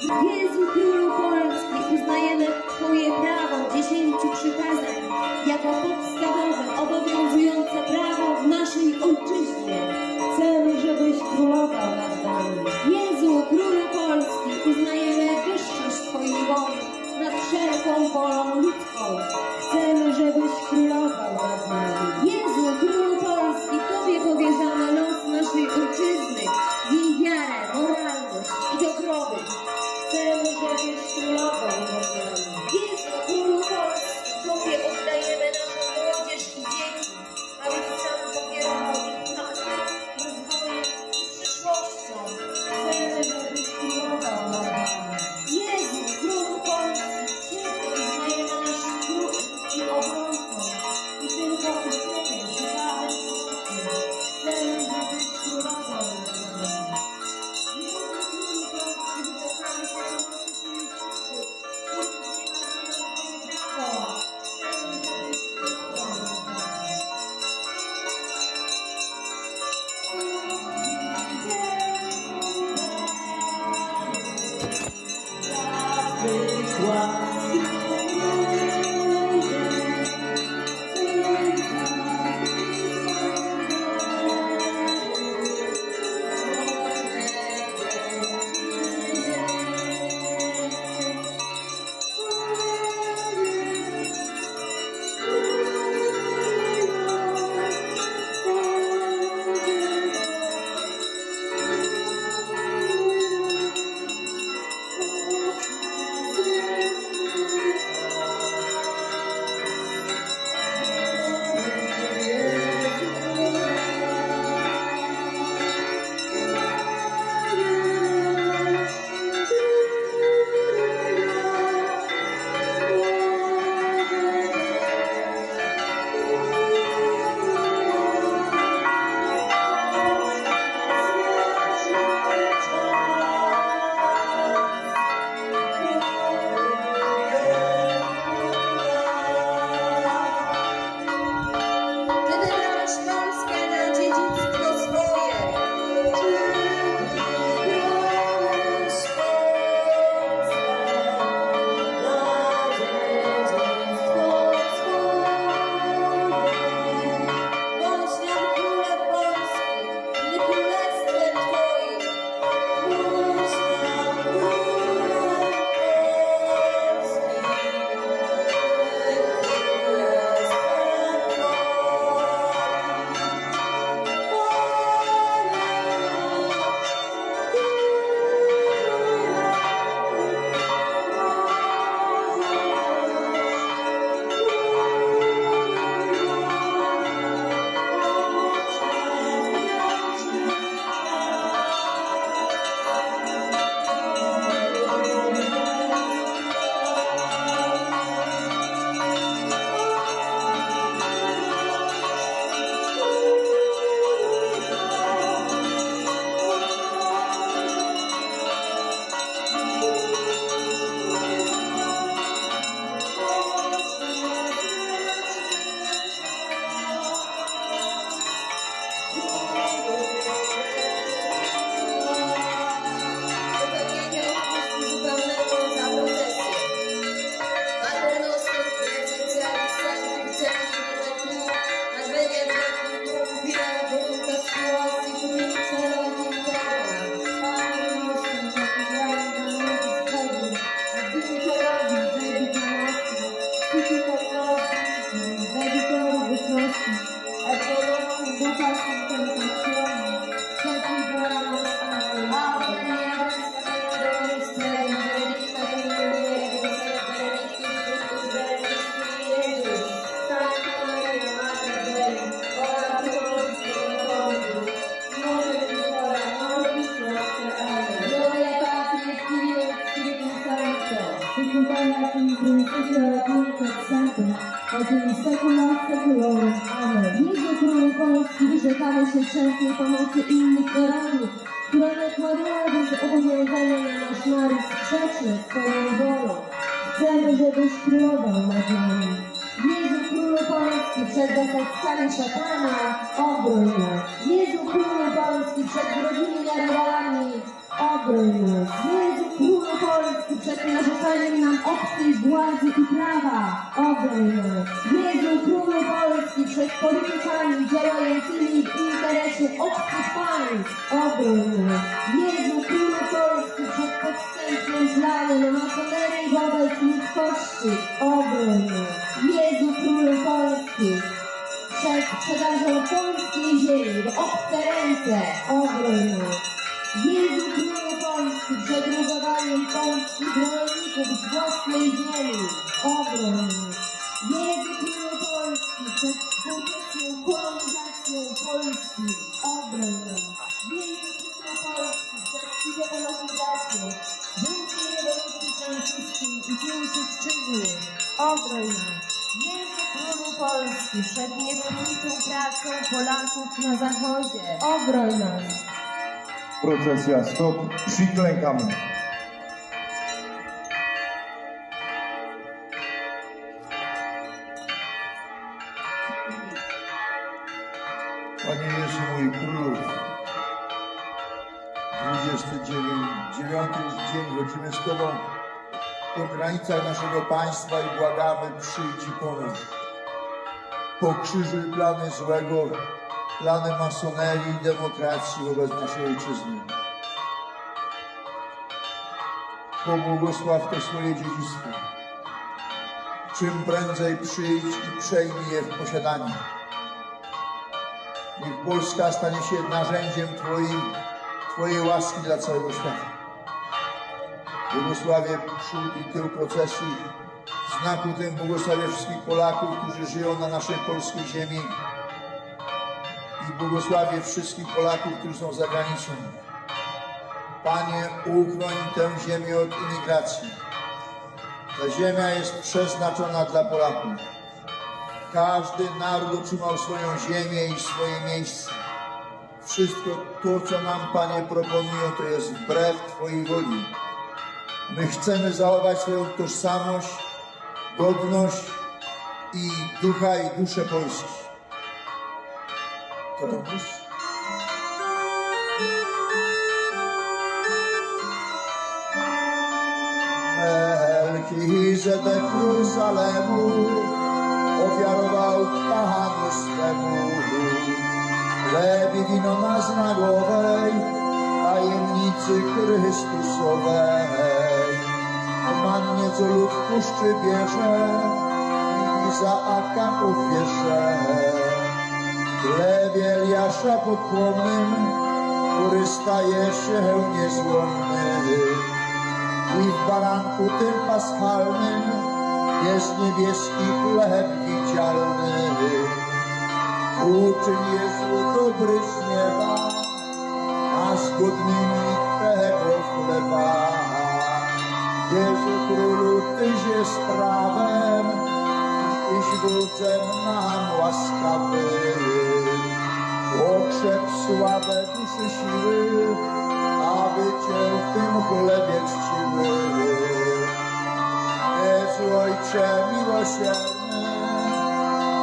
Jezu Królu Polski, uznajemy Twoje prawo dziesięciu przykazań jako podstawowe, obowiązujące prawo w naszej ojczyźnie. Chcemy, żebyś królował nad nami. Jezu Królu Polski, uznajemy wyższość Twojej woli nad wszelką wolą ludzką. Chcemy, żebyś się wszelkiej pomocy innych narodów, która nakładałaby zobowiązania na nasz naród sprzeczne z swoją wolą. Chcemy, żebyś królował nad nami. Jezu Królu Polski przed zasadzkami szatana, obroń nas. Jezu Królu Polski przed wrogimi narodami, obroń nas. Jezu Polski przed narzucaniem nam obcej władzy i prawa, obroń nas. Jezu Królu Polski przed politykami działającymi w interesie obcych państw, obroń nas. Królu Polski przed podstępnym zlaniem na masonerii wobec ludzkości, obroń nas. Królu Polski przed sprzedażą polskiej ziemi w obce ręce, obroń nas. Królu Polski rugowaniem polskich rolników z własnej ziemi, nas. Jezu Królu Polski przed współczesną kolonizacją Polski, nas. Jezu Królu Polski przed cywilizacją, wielkiej rewolucji francuskiej i obroń nas. Jezu Królu Polski przed niewolniczą pracą Polaków na zachodzie, obroń. Procesja stop, przyklękamy. Panie Jezu, mój król, 29 jest dzień, chodzimy z po granicach naszego państwa i błagamy, przyjdź i pomóż. Pokrzyżuj plany złego, plany masonerii i demokracji wobec naszej ojczyzny. Pobłogosław to swoje dziedzictwo. Czym prędzej przyjdź i przejmij je w posiadanie. Niech Polska stanie się narzędziem Twoim, Twojej łaski dla całego świata. Błogosławię przód i tył procesji. W znaku tym błogosławię wszystkich Polaków, którzy żyją na naszej polskiej ziemi. I błogosławię wszystkich Polaków, którzy są za granicą. Panie, uchroń tę ziemię od imigracji. Ta ziemia jest przeznaczona dla Polaków. Każdy naród otrzymał swoją ziemię i swoje miejsce. Wszystko to, co nam, Panie, proponują, to jest wbrew Twojej woli. My chcemy zachować swoją tożsamość, godność i ducha i duszę Polski. To dobrze? Melchizedek Salemu ofiarował Panu swemu chleb i wino na znagowej tajemnicy Chrystusowej. Mannie, co lud puszczy bierze Izaaka ofierze. Chlebie Eliasza podpłonnym, który staje się niezłomny. I w baranku tym paschalnym jest niebieski chleb widzialny. Uczyń Jezu dobry z nieba, a zgodnymi tego chleba. Jezu Królu, Tyś jest prawem, Wodzem nam łaskawym. Okrzep sławę duszy siły, aby Cię w tym chlebie czciły. Jezu Ojcze miłosierny,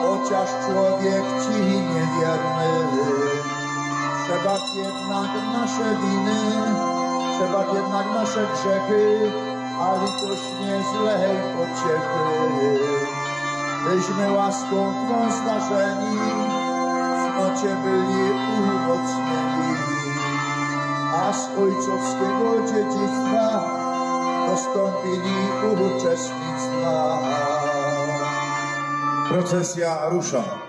chociaż człowiek Ci niewierny. Trzeba jednak nasze winy, trzeba jednak nasze grzechy, a litośnie zlej pociechy. Byśmy łaską Twą zdarzeni, w nocie byli umocnieni, a z ojcowskiego dziedzictwa dostąpili uczestnictwa. Procesja rusza.